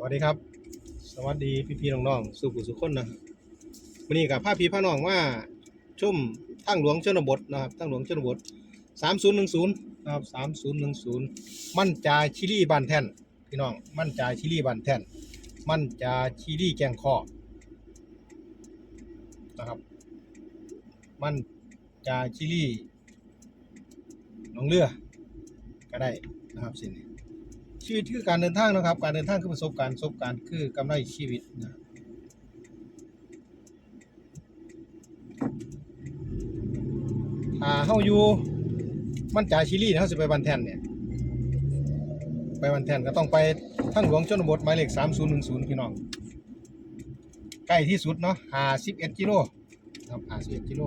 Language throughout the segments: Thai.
สวัสดีครับ สวัสดีพี่พี่น้องๆสู่ผู้สุขคนนะวันนี้กับพาพี่พาน้องว่าชุ่มทางหลวงชนบทนะครับทางหลวงชนบท3010นย์หนึ่งศูนย์นะครับ3010มั่นจาชิลี่บานแท่นพี่น้อง มั่นจาชิลี่บานแท่น มั่นจาชิลี่แกงคอนะครับ มั่นจาชิลี่น้องเรือก็ได้นะครับสิ่งนี้ ชีวิตคือการเดินทางนะครับ การเดินทางคือประสบการณ์ประสบการณ์คือกำไรชีวิตนะถ้าเฮาอยู่มันจ่ายชิลีนะเฮาสิไปบันแทนเนี่ยไปบันแทนก็ต้องไปทางหลวงชนบทหมายเลข3010พี่น้องใกล้ที่สุดเนาะ51กิโลครับ51กิโล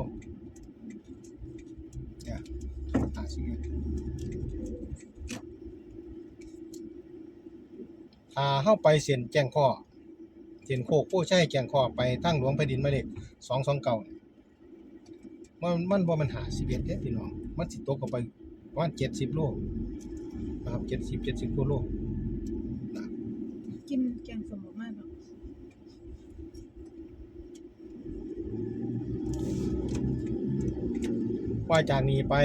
เนี่ย51 ถ้าเข้าไปเส้นแจ้งข้อเส้นโคกผู้ใช้แจ้งข้อไปทั้งหลวงแผ่นดินหมายเลขสองสองเก่ามันมันบ่มันหาสิบเอ็ดเด้พี่น้องมันสิตกออกไปประมาณเจ็ดสิบโลนะครับเจ็ดสิบเจ็ดสิบกว่าโลกินแกงสมมากเนาะว่าจากนี้ไป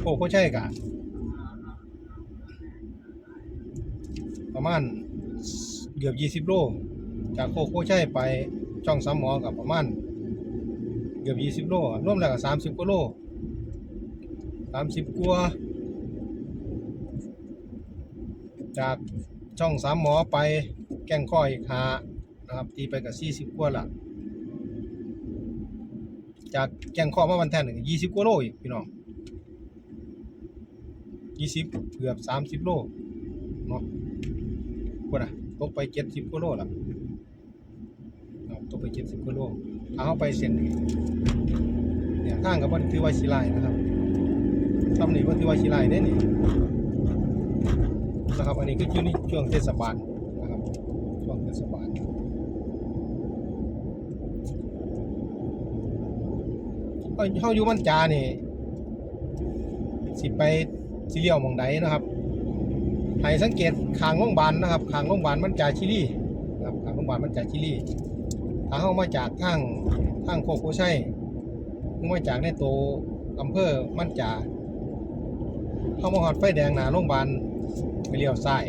โคกผู้ใช้กะ ประมาณเกือบยี่สิบโล จากโคกผู้ใช้ไปช่องสามหมอกับประมาณเกือบยี่สิบโลอะรวมแล้วก็สามสิบกว่าโลสามสิบกว่า จากช่องสามหมอไปแก่งข้ออีกหานะครับตีไปกับสี่สิบกว่าละจากแก่งข้อมาวันแทนหนึ่งยี่สิบกว่าโลอีกพี่น้องยี่สิบเกือบสามสิบโลเนาะ กว่าน่ะตกไปเจ็ดสิบกว่าโลละครับตกไปเจ็ดสิบกว่าโลถ้าเข้าไปเส้นนี้เนี่ยทางกับว่าถือว่าชิลายนะครับทำนี่ว่าถือว่าชิลายได้นี่นะครับอันนี้คือช่วงนี้ช่วงเทศบาลนะครับช่วงเทศบาลเอ้าอยู่มันจานี่สิไปสิเลี้ยวมองใดนะครับ ให้สังเกตขางโรงพยาบาลนะครับขางโรงพยาบาลมันจ่าชิลีนะครับขางโรงพยาบาลมันจ่าชิลีถ้าเฮามาจากทางทางโคกโคชัยหรือมาจากในตัวอำเภอมันจ่าเฮามาฮอดไฟแดงหนาโรงพยาบาลไปเลี้ยวซ้าย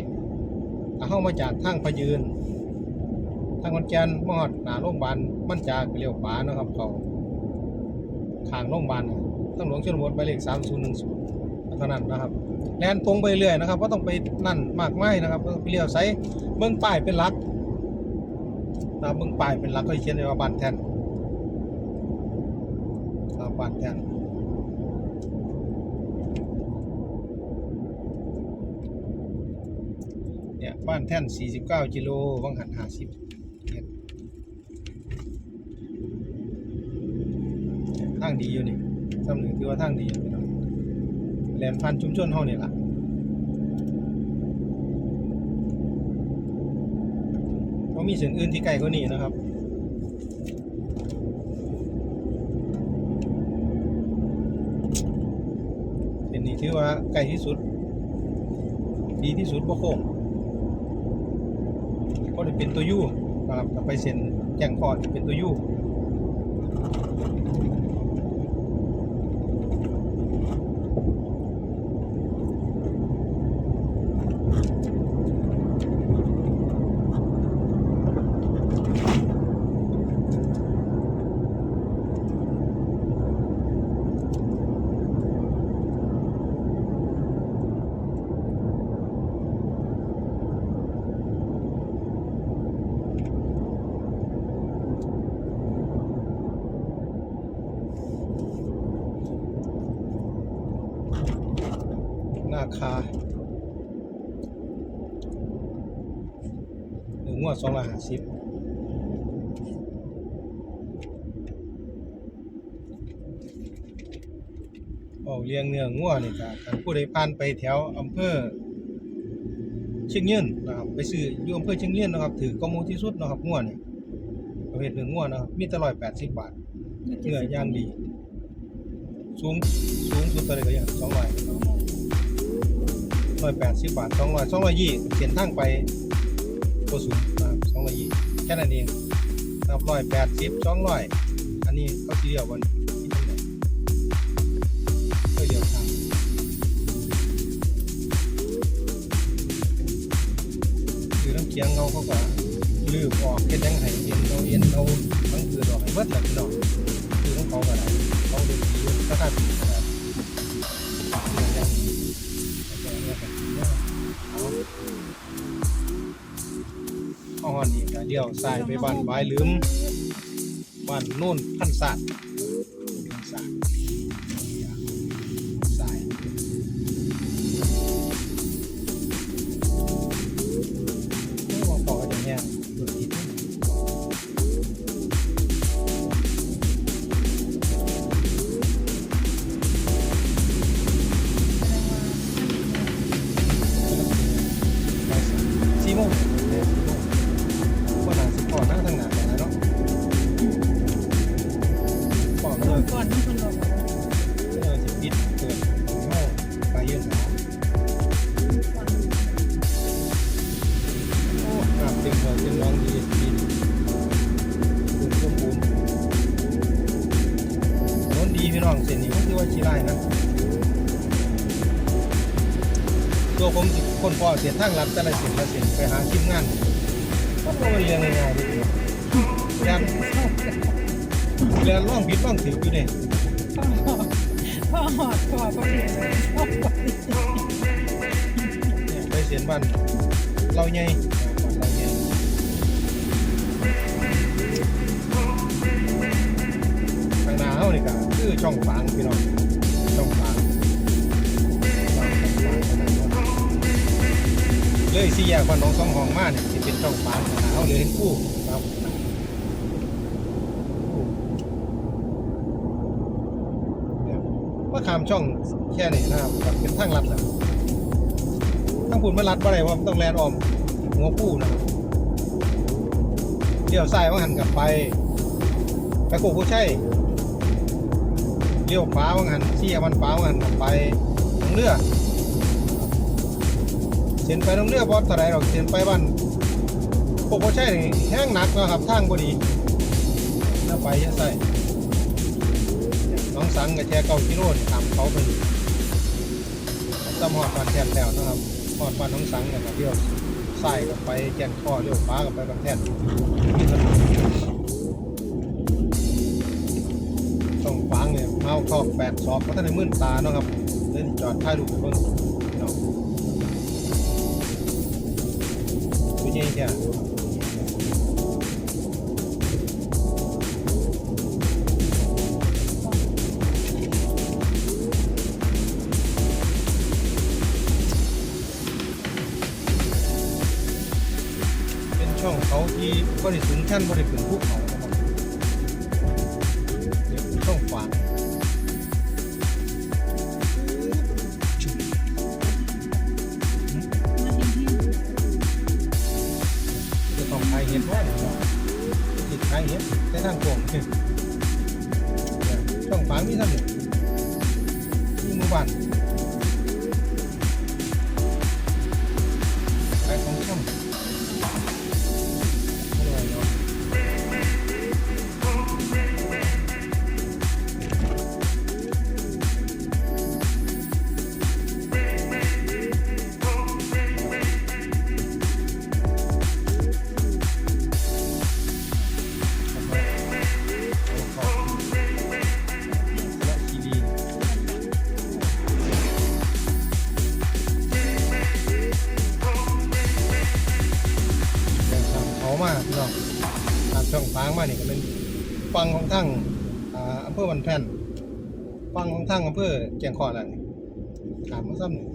ถ้าเข้ามาจากทางพยืนทางขอนแกนมอดหนาโรงพยาบาลมันจากไปเลี้ยวขวานะครับเขาขางโรงพยาบาลทางหลวงชนบทไปเลข3010 เท่านั้นนะครับแลนตรงไปเรื่อยนะครับว่าต้องไปนั่นมากไม้นะครับไปเลี้ยวไซเบื้องป้ายเป็นหลักนะเบื้องป้ายเป็นหลักก็เขียนไว้ว่าบ้านแท่นครับบ้านแท่นเนี่ยบ้านแท่น 49กิโลวังหัน50เมตรทางดีอยู่นี่สำหนึ่งถือว่าทางดีอยู่ แหลมพันชุมชนเฮานี่ล่ะบ่มีเส้นอื่นที่ไกลกว่านี้นะครับเส้นนี้ถือว่าไกลที่สุด ดีที่สุดบ่โค้งก็จะเป็นตัวยูนะครับไปเซ็นแจ้งข้อจะเป็นตัวยู หน้าคาหนึ่งงวดสองร้อยห้าสิบเอาเลี้ยงเนื้องัวนี่ก็คันผู้ใดผ่านไปแถวอำเภอเชียงยืนนะครับ ไปซื้ออยู่อำเภอเชียงยืนนะครับ ถือกมูที่สุดนะครับงัวนี่ประเภทเนื้องัวนะครับมีแต่ร้อยแปดสิบบาทเนื้อย่างดีสูงสูงสุดตัวเร้อยแปดสิบบาทสองร้อยสองร้อยยี่เขียนทางไปตัวสูงนะครับสองร้อยยี่แค่นั้นเองครับร้อยแปดสิบสองร้อยอันนี้เขาสีเดียวบนที่ตรงไหนก็เดียวทางคือน้ำเคียงเขาเขาก็ลืมออกเก็นยังไงเอ็นเอาเอ็นเอาทั้งคือดอกให้เบิดแหละพี่น้องคือของเขาก็ได้เขาดูดีก็ค่าปีขนา ข้อนอีกก็เลี้ยวซ้ายไปบ้านบายลืมบ้านโน่นพันศาสตร์ ตัวผมสิคนพ่อเสียทางลัดแต่ละเส้นละเส้นไปหาทีมงานก็เป็นเรื่องง่ายๆดีเดียวยันเรียนร่องผิดร่องถืออยู่เนี่ยพ่อหอดพ่อพ่อเห็นเลยพ่อดไปเสียนบ้านเราใหญ่บ้านเราใหญ่ทางหน้าเฮานี่ก็คือช่องฝางพี่น้องช่องฝาง เลยสี่แยกบ้านน้องสองห้องมาเนี่ยสิเป็นช่องฝางขนาดเฮาเลยเห็นคู่ครับว่าขามช่องแค่นี้นะครับก็เป็นทางลัดแล้วทั้งผุนมารัดบ่ได้ว่ามันต้องแลนออมหัวคู่นะครับเลี้ยวซ้ายว่าหันกลับไปไปโกผู้ใช่เลี้ยวขวาว่าหันเสียมันขวาว่าหันกลับไปตรงเรือ ส้นไปตรงเรือบอสเท่าไรหรอกเส้นไปบ้านโกผู้ใช่นี่แห้งหนักนะครับทางพอดีแล้วไปเยอะใส่น้องสังกับแชร์เก้ากิโลนี่ตามเขาไปตำหอดปานแทนแล้วนะครับทอดบ้านน้องสังเนี่ยครับเลี้ยวซ้ายกับไปแก่งข้อเลี้ยวขวากับไปบางแท่นมีถนนช่องฟางเนี่ยเมาทอแปดศอกเพราะท่านในมื่นตาเนาะครับเล่นจอดถ่ายรูปไปเบิ่ง ไม่ใช่แค่เป็นช่องเขาที่บริสุทธิ์ท่านบริสุทธิ์ภูเขาายเห็ดแต่ทางโกงเนี่ยช่องฟางมีท่านเนี่มีหมู่บ้าน น้องตามช่องฟางมาเนี่ยก็เป็นฟังของทั้งอำเภอวันแผ่นฟังของทั้งอำเภอแกงคอแล้วนี่ถามมาซ้ำนี่ช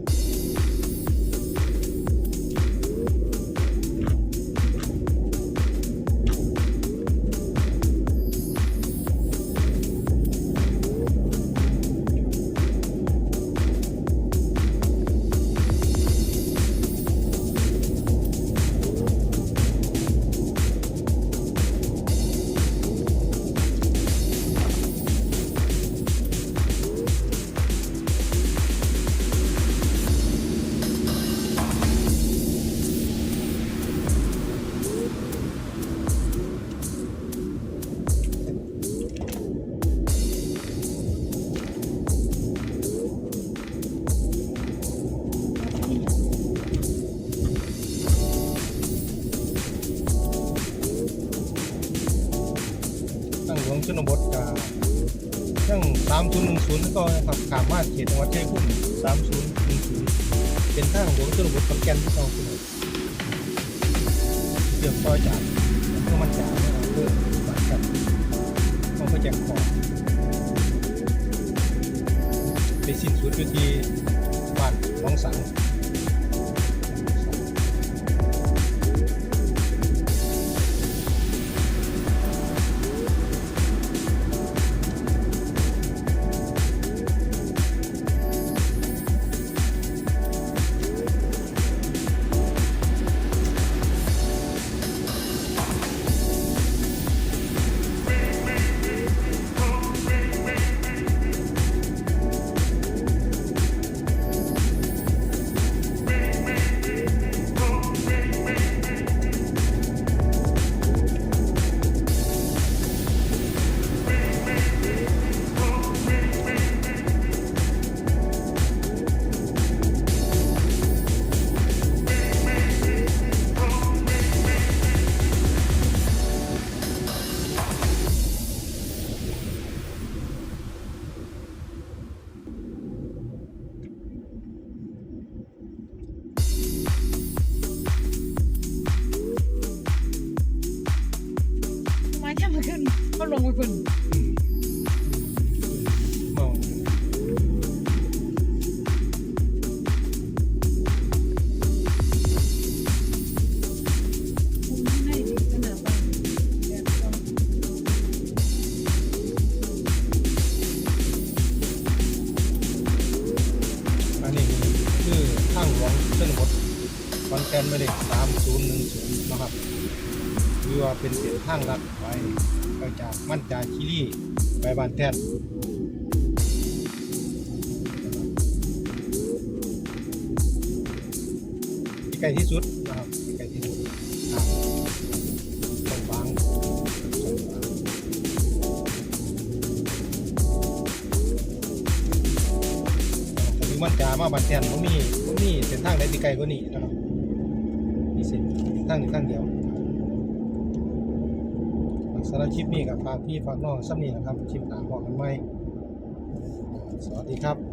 ศูนย์หนึ่งศูนย์ก็นะครับขามมาเขตจังหวัดชัยภูมิสามศูนย์หนึ่งศูนย์เป็นทางหลวงชนบทขอนแก่นที่สองคุณเกี่ยวต่อจากเพื่อมันจากเพื่อบัตรกันต้องไปแจกของไปสิ้นสุดอยู่ที่บ้านของสัง ขึ้นเขาลงไปคนมองให้ขนาดไปแบบต้องอันนี้คือทางหลวงชนบทขอนแกนไม่ได้สามศูนย์หนึ่งศูนย์นะครับ หรือว่าเป็นเส้นทางลัดไป ไปจากมั่นจาคิรีไปบ้านแท่นที่ไกลที่สุดนะครับที่ไกลที่สุดทางตรงบางถ้าถึงมั่นจามาบ้านแท่นมันมีมันมีเส้นทางใดที่ไกลกว่านี้นะครับมีเส้นทางนี้ทางเดียว สำหรับคลิปนี้กับฝากพี่ฝากน้องซ้ำนี่นะครับคลิปหนาบอกกันไหมสวัสดีครับ